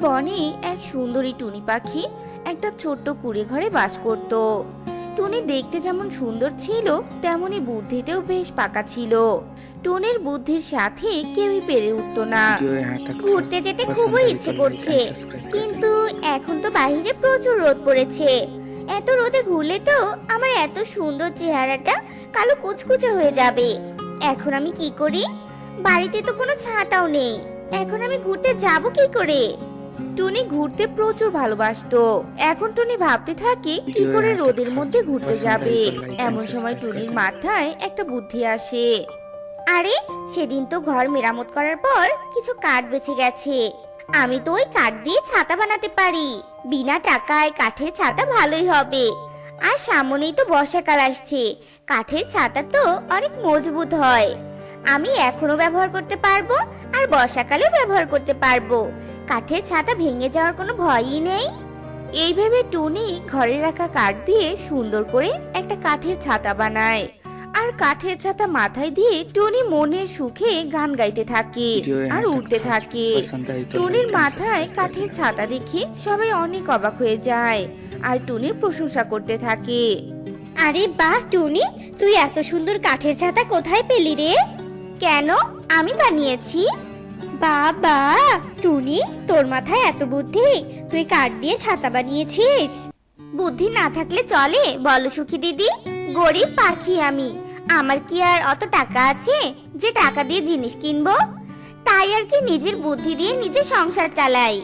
বনে এক সুন্দরী টুনি পাখি একটা ছোট্ট কুড়ে ঘরে বাস করত। টুনি দেখতে যেমন সুন্দর ছিল তেমনি বুদ্ধিতেও বেশ পাকা ছিল। টুনির বুদ্ধির সাথে কেউই পেরে উঠতো না। ঘুরতে যেতে খুবই ইচ্ছে করছে কিন্তু এখন তো বাইরে প্রচুর রোদ পড়েছে। এত রোদে ঘুরলে তো আমার এত সুন্দর চেহারাটা কালো কুচকুচে হয়ে যাবে। এখন আমি কি করি? বাড়িতে তো কোনো ছাতাও নেই। এখন আমি ঘুরতে যাব কি করে? টুনি ঘুরতে প্রচুর ভালোবাসতো। এখন টুনি ভাবতে থাকে কি করে রোদের মধ্যে ঘুরতে যাবে। এমন সময় টুনির মাথায় একটা বুদ্ধি আসে। আরে সেদিন তো ঘর মেরামত করার পর কিছু কাঠ বেঁচে গেছে। আমি তো ওই কাঠ দিয়ে ছাতা বানাতে পারি। বিনা টাকায় কাঠের ছাতা ভালোই হবে। আর সামনেই তো বর্ষাকাল আসছে। কাঠের ছাতা তো অনেক মজবুত হয়। আমি এখনও ব্যবহার করতে পারব আর বর্ষাকালেও ব্যবহার করতে পারব। কাঠের ছাতা ভেঙে যাওয়ার কোনো ভয়ই নেই? এই ভেবে টুনি ঘরে রাখা কাঠ দিয়ে সুন্দর করে একটা কাঠের ছাতা বানায়। আর কাঠের ছাতা মাথায় দিয়ে টুনি মনের সুখে গান গাইতে থাকে আর উঠতে থাকে। টুনির মাথায় কাঠের ছাতা দেখে সবাই অনেক অবাক হয়ে যায় আর টুনির প্রশংসা করতে থাকে। আরে বাহ টুনি তুই এত সুন্দর কাঠের ছাতা কোথায় পেলি রে? কেন? আমি বানিয়েছি। বাবা, টুনি, তোর মাথায় এত বুদ্ধি? তুই কাঠ দিয়ে ছাতা বানিয়েছিস? বুদ্ধি না থাকলে চলে, বলো সুখী দিদি। গরিব পাখি আমি। আমার কি আর অত টাকা আছে যে টাকা দিয়ে জিনিস কিনবো? তাই আর কি নিজের বুদ্ধি দিয়ে নিজের সংসার চালাই?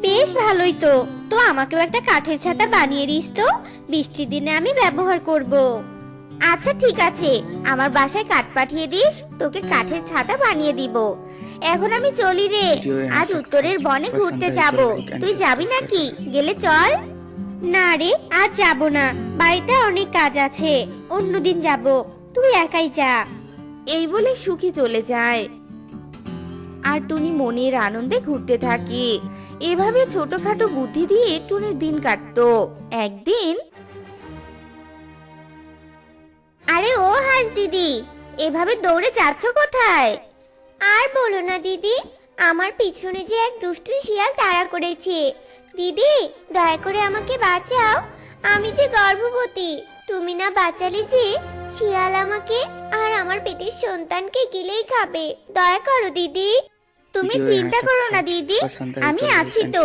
বেশ ভালোই তো। তো আমাকেও একটা কাঠের ছাতা বানিয়ে দিস তো। বৃষ্টির দিনে আমি ব্যবহার করব। আচ্ছা ঠিক আছে। আমার বাসায় কাঠ পাঠিয়ে দিস। তোকে কাঠের ছাতা বানিয়ে দিব। এখন আমি চলি রে। আজ উত্তরের বনে ঘুরতে যাব। তুই যাবি নাকি? গেলে চল। না রে আজ যাব না। বাড়িতে অনেক কাজ আছে। অন্যদিন যাব। তুই একাই যা। এই বলে সুখী চলে যায়। আর টুনি মনের আনন্দে ঘুরতে থাকে। এভাবে ছোটখাটো বুদ্ধি দিয়ে টুনির দিন কাটতো। একদিন আরে ও হাস দিদি এভাবে দৌড়ে যাচ্ছ কোথায়? আর বলো না দিদি। আমার পিছনে যে এক দুষ্টু শিয়াল তাড়া করেছে। দিদি দয়া করে আমাকে বাঁচাও। আমি যে গর্ভবতী। তুমি না বাঁচালে যে শিয়াল আমাকে আর আমার পেটের সন্তানকে গিলেই খাবে। দয়া করো দিদি। তুমি চিন্তা করো না দিদি। আমি আছি তো।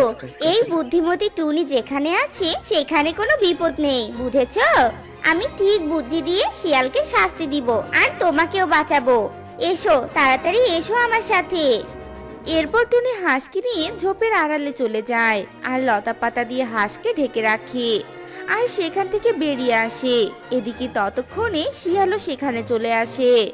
এই বুদ্ধিমতী টুনি যেখানে আছে সেখানে কোনো বিপদ নেই বুঝেছ? আমি ঠিক বুদ্ধি দিয়ে শিয়ালকে শাস্তি দিব আর তোমাকেও বাঁচাবো। এসো, তাড়াতাড়ি এসো আমার সাথে। এরপর টুনি হাঁসকে নিয়ে ঝোপের আড়ালে চলে যায় আর লতা পাতা দিয়ে হাঁসকে ঢেকে রাখে আর সেখান থেকে বেরিয়ে আসে। এদিকে ততক্ষণে শিয়ালও সেখানে চলে আসে।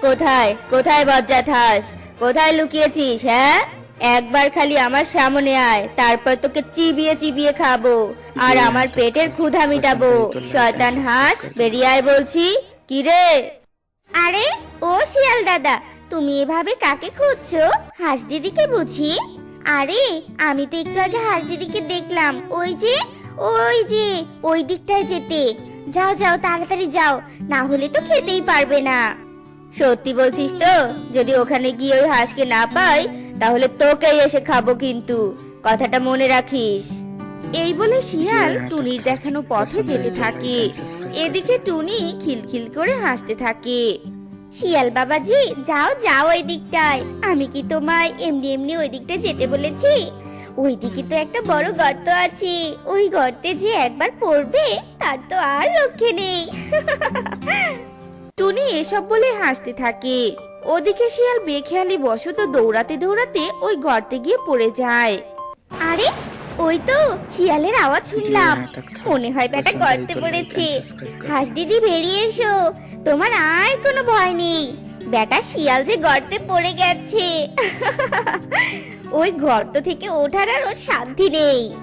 কোথায়? কোথায় বজ্জাত হাঁস? কোথায় লুকিয়েছিস হ্যাঁ? একবার খালি আমার সামনে আয়, তারপর তোকে চিবিয়ে চিবিয়ে খাব। আর আমার পেটের ক্ষুধা মিটাবো। শয়তান হাঁস, বেরিয়ে আয় বলছি। কি রে আরে, ও শিয়াল দাদা, তুমি এভাবে কাকে খুঁজছো? হাঁস দিদিকে বুঝি? আরে, আমি তো একটু আগে হাঁস দিদিকে দেখলাম। ওই যে ওই যে, ওই দিকটায় যেতে। যাও যাও, তাড়াতাড়ি যাও, না হলে তো খেতেই পারবে না। সত্যি বলছিস তো, যদি ওখানে গিয়ে ওই হাঁসকে না পাই, তাহলে তোকেই এসে খাব কিন্তু। কথাটা মনে রাখিস। এই বলে শিয়াল টুনির দেখানো পথে যেতে থাকে। এদিকে টুনি খিলখিল করে হাসতে থাকে। শিয়াল বাবাজি যাও যাও ওই দিকটায়। আমি কি তোমায় এমনি এমনি ওই দিকটা যেতে বলেছি? ওই দিকে তো একটা বড় গর্ত আছে। ওই গর্তে যে একবার পড়বে তার তো আর রক্ষে নেই। টুনি এসব বলে হাসতে থাকে। ওদিকে শিয়াল বেখেয়ালি বসত দৌড়াতে দৌড়াতে ওই গর্তে গিয়ে পড়ে যায়। আরে ওই তো শিয়ালের আওয়াজ শুনলাম। মনে হয় ব্যাটা গর্তে পড়েছে। হাঁস দিদি বেরিয়ে এসো। তোমার আর কোনো ভয় নেই। ব্যাটা শিয়াল যে গর্তে পড়ে গেছে। ওই গর্ত থেকে ওঠার আর ওর শান্তি নেই।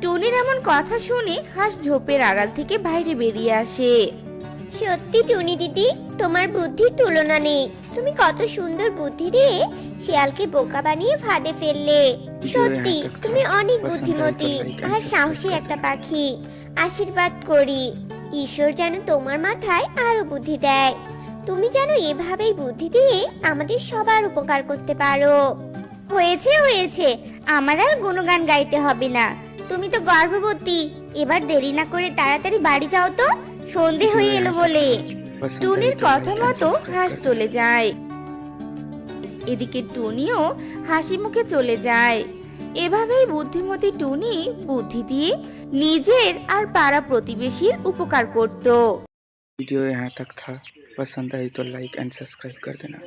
টুনির এমন কথা শুনে হাঁস ঝোপের আড়াল থেকে বাইরে বেরিয়ে আসে। সত্যি টুনি দিদি তোমার বুদ্ধির তুলনা নেই। তুমি কত সুন্দর বুদ্ধি দিয়ে শিয়ালকে বোকা বানিয়ে ফাঁদে ফেললে। সত্যি তুমি অনেক বুদ্ধিমতী আর সাহসী একটা পাখি। আশীর্বাদ করি। ঈশ্বর যেন তোমার মাথায় আরও বুদ্ধি দেয়। তুমি যেন এভাবেই বুদ্ধি দিয়ে আমাদের সবার উপকার করতে পারো। হয়েছে হয়েছে। আমার আর গুণগান গাইতে হবে না। তুমি তো গর্ভবতী। এবার দেরি না করে তাড়াতাড়ি বাড়ি যাও তো। সন্ধে হয়ে এলো বলে। টুনির आई तो কথা like and মতো subscribe হাঁস कर देना। চলে যায় এদিকে টুনিও হাসি মুখে চলে যায় এভাবেই বুদ্ধিমতী টুনি বুদ্ধি দিয়ে নিজের আর পাড়া প্রতিবেশীর উপকার করত वीडियो यहाँ तक था पसंद आई तो लाइक एंड सब्सक्राइब कर देना